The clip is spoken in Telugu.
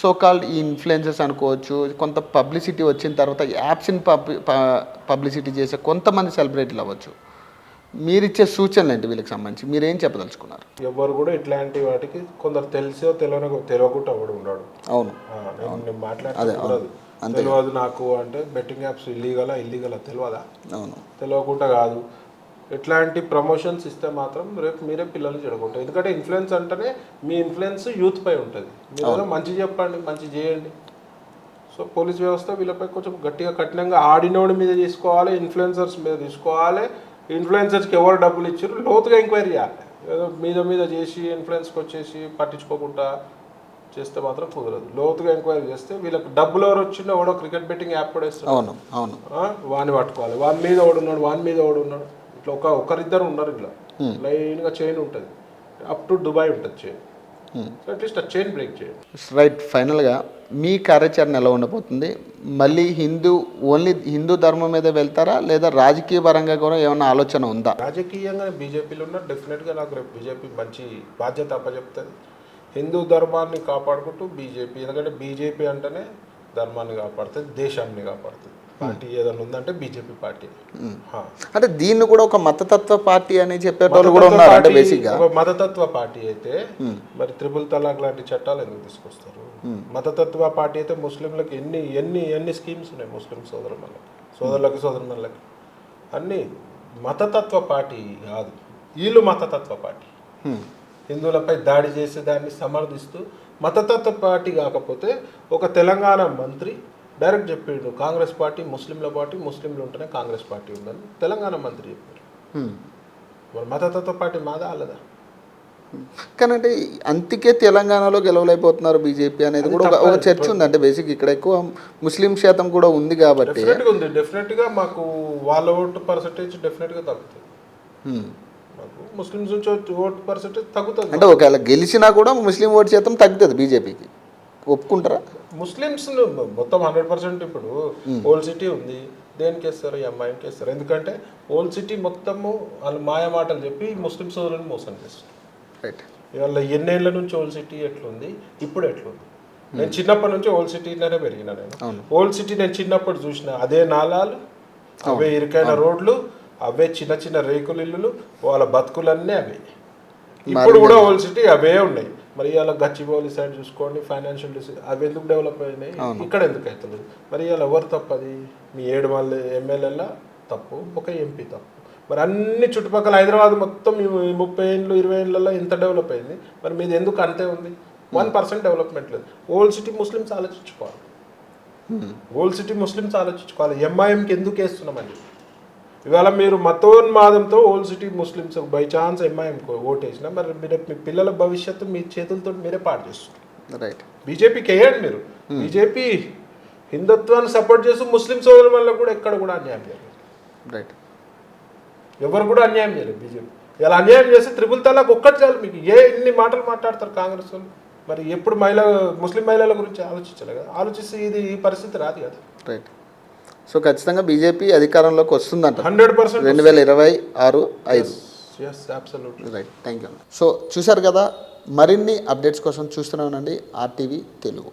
సో కాల్డ్ ఈ ఇన్ఫ్లుయెన్సెస్ అనుకోవచ్చు కొంత పబ్లిసిటీ వచ్చిన తర్వాత యాప్స్ని పబ్ పబ్లిసిటీ చేసే కొంతమంది సెలబ్రిటీలు అవ్వచ్చు. మీరు ఇచ్చే సూచనలు ఏంటి వీళ్ళకి సంబంధించి? మీరు ఏం చెప్పదలుచుకున్నారు? ఎవరు కూడా ఇట్లాంటి వాటికి కొందరు తెలిసో తెలియనో తెలియకుండా ఎవడు ఉన్నాడు అవును. మాట్లాడుతున్నది తెలియదు నాకు అంటే బెట్టింగ్ యాప్స్ ఇల్లీగలా ఇల్లీగలా తెలియదా? అవును. తెలియకుండా కాదు. ఇట్లాంటి ప్రమోషన్స్ ఇస్తే మాత్రం రేపు మీరే పిల్లలు చెడగొంటారు ఎందుకంటే ఇన్ఫ్లుయెన్స్ అంటేనే మీ ఇన్ఫ్లుయెన్స్ యూత్ పై ఉంటుంది. మీరు మంచి చెప్పండి మంచి చేయండి. సో పోలీస్ వ్యవస్థ వీళ్ళపై కొంచెం గట్టిగా కఠినంగా ఆడినోడి మీద తీసుకోవాలి ఇన్ఫ్లుయెన్సర్స్ మీద తీసుకోవాలి. ఇన్ఫ్లుయెన్సర్స్కి ఎవరు డబ్బులు ఇచ్చారు? లోతుగా ఎంక్వైరీ చేయాలి. ఏదో మీద మీద చేసి ఇన్ఫ్లుయెన్స్కి వచ్చేసి పట్టించుకోకుండా చేస్తే మాత్రం కుదరదు. లోతుగా ఎంక్వైరీ చేస్తే వీళ్ళకి డబ్బులు ఎవరు వచ్చిందో ఎవడో క్రికెట్ బెట్టింగ్ యాప్ కూడా ఇస్తారు అవును అవును. వాని పట్టుకోవాలి. వాని మీద ఒకడు ఉన్నాడు వాని మీద ఒకడు ఉన్నాడు. ఇట్లా ఒక ఒకరిద్దరు ఉన్నారు ఇట్లా. లైన్గా చైన్ ఉంటుంది. అప్ టు దుబాయ్ ఉంటుంది చైన్. సో అట్లీస్ట్ ఆ చైన్ బ్రేక్ చేయండి. రైట్ ఫైనల్గా మీ కార్యాచరణ ఎలా ఉండబోతుంది? మళ్ళీ హిందూ ఓన్లీ హిందూ ధర్మం మీద వెళ్తారా? లేదా రాజకీయ పరంగా కూడా ఏమైనా ఆలోచన ఉందా? రాజకీయంగా బీజేపీలో ఉన్న డెఫినెట్గా నాకు రేపు బీజేపీ మంచి బాధ్యత అప్పచెప్తుంది. హిందూ ధర్మాన్ని కాపాడుకుంటూ బీజేపీ ఎందుకంటే బీజేపీ అంటేనే ధర్మాన్ని కాపాడుతుంది దేశాన్ని కాపాడుతుంది. పార్టీ ఏదైనా ఉందంటే బీజేపీ పార్టీ. అంటే దీన్ని కూడా ఒక మతతత్వ పార్టీ అని చెప్పేటోళ్ళు కూడా ఉన్నారు అంటే పార్టీ బేసిక్గా ఒక మతతత్వ పార్టీ అయితే మరి త్రిపుల్ తలాక్ లాంటి చట్టాలు ఎందుకు తీసుకొస్తారు? మతతత్వ పార్టీ అయితే ముస్లింలకు ఎన్ని ఎన్ని ఎన్ని స్కీమ్స్ ఉన్నాయి? ముస్లిం సోదరులకు సోదరులకు సోదరులకు అన్ని మతతత్వ పార్టీ కాదు వీళ్ళు మతతత్వ పార్టీ. హిందువులపై దాడి చేసే దాన్ని సమర్థిస్తూ మతతత్వ పార్టీ కాకపోతే ఒక తెలంగాణ మంత్రి డైరెక్ట్ చెప్పిండు కాంగ్రెస్ పార్టీ ముస్లింల పార్టీ ముస్లింలు ఉంటేనే కాంగ్రెస్ పార్టీ ఉందని తెలంగాణ మంత్రి చెప్పారు. మరి మతతత్వ పార్టీ మాదా అల్లదా? కానీ అంటే అందుకే తెలంగాణలో గెలవలేకపోతున్నారు బీజేపీ అనేది కూడా ఒక- చర్చ ఉంది అంటే బేసిక్ ఇక్కడ ఎక్కువ ముస్లిం శాతం కూడా ఉంది కాబట్టి. డెఫినెట్గా ఉంది. డెఫినెట్గా మాకు వాళ్ళ ఓటు పర్సంటేజ్ డెఫినెట్గా తగ్గుతుంది. మాకు ముస్లిమ్స్ నుంచి వచ్చే ఓటు పర్సంటేజ్ తగ్గుతుంది. అంటే ఒకవేళ గెలిచినా కూడా ముస్లిం ఓటు శాతం తగ్గుతుంది బీజేపీకి. ఒప్పుకుంటారా? ముస్లిమ్స్ మొత్తం హండ్రెడ్ పర్సెంట్ ఇప్పుడు ఓల్డ్ సిటీ ఉంది. దేనికి వేస్తారు? ఈ అమ్మాయికి వేస్తారు. ఎందుకంటే ఓల్డ్ సిటీ మొత్తము వాళ్ళు మాయ మాటలు చెప్పి ముస్లిం సోదరులను మోసం చేస్తారు రైట్. ఇవాళ ఎన్నేళ్ళ నుంచి ఓల్డ్ సిటీ ఎట్లుంది? ఇప్పుడు ఎట్లుంది? నేను చిన్నప్పటి నుంచి ఓల్డ్ సిటీలోనే పెరిగిన నేను. ఓల్డ్ సిటీ నేను చిన్నప్పుడు చూసిన అదే నాలాలు అవే ఇరుకైన రోడ్లు అవే చిన్న చిన్న రేకుల ఇల్లులు వాళ్ళ బతుకులన్నీ అవే. ఇప్పుడు కూడా ఓల్డ్ సిటీ అవే ఉన్నాయి. మరి ఇవాళ గచ్చిబౌలి సైడ్ చూసుకోండి ఫైనాన్షియల్ అవి ఎందుకు డెవలప్ అయినాయి? ఇక్కడ ఎందుకు అవుతలేదు మరి ఇవాళ ఎవరు తప్పది మీ ఏడు మంది ఎమ్మెల్యేల తప్పు ఒక ఎంపీ తప్పు. మరి అన్ని చుట్టుపక్కల హైదరాబాద్ మొత్తం ముప్పై ఏళ్ళు ఇరవై ఏళ్ళలో ఇంత డెవలప్ అయింది. మరి మీది ఎందుకు అంతే ఉంది? వన్ పర్సెంట్ డెవలప్మెంట్ లేదు. ఓల్డ్ సిటీ ముస్లిమ్స్ ఆలోచించుకోవాలి. ఓల్డ్ సిటీ ముస్లిమ్స్ ఆలోచించుకోవాలి. ఎంఐఎంకి ఎందుకు వేస్తున్నామని ఇవాళ మీరు మతోన్మాదంతో old city Muslims by chance ఎంఐఎంకి ఓటేసినా మరి మీరు మీ పిల్లల భవిష్యత్తు మీ చేతులతో మీరే పాటు చేస్తారు రైట్ బీజేపీకి వేయండి మీరు. బీజేపీ హిందుత్వాన్ని సపోర్ట్ చేస్తూ ముస్లిం సోదరుల వల్ల కూడా ఎక్కడ కూడా అన్యాయం చేయలేదు రైట్ ఎవరు కూడా అన్యాయం చేయలేదు బీజేపీ ఇలా అన్యాయం చేస్తే త్రిపుల్ తలాక్ ఒక్కటి చాలు మీకు. ఏ ఇన్ని మాటలు మాట్లాడతారు కాంగ్రెస్ వాళ్ళు? మరి ఎప్పుడు మహిళ ముస్లిం మహిళల గురించి ఆలోచించాలి కదా? ఆలోచిస్తే ఇది ఈ పరిస్థితి రాదు కదా. రైట్ సో ఖచ్చితంగా బీజేపీ అధికారంలోకి వస్తుందంట. హండ్రెడ్ పర్సెంట్ రెండు వేల ఇరవై ఆరు ఐదు. రైట్ థ్యాంక్ యూ సో చూశారు కదా మరిన్ని అప్డేట్స్ కోసం చూస్తూనే ఉండండి. ఆర్టీవీ తెలుగు.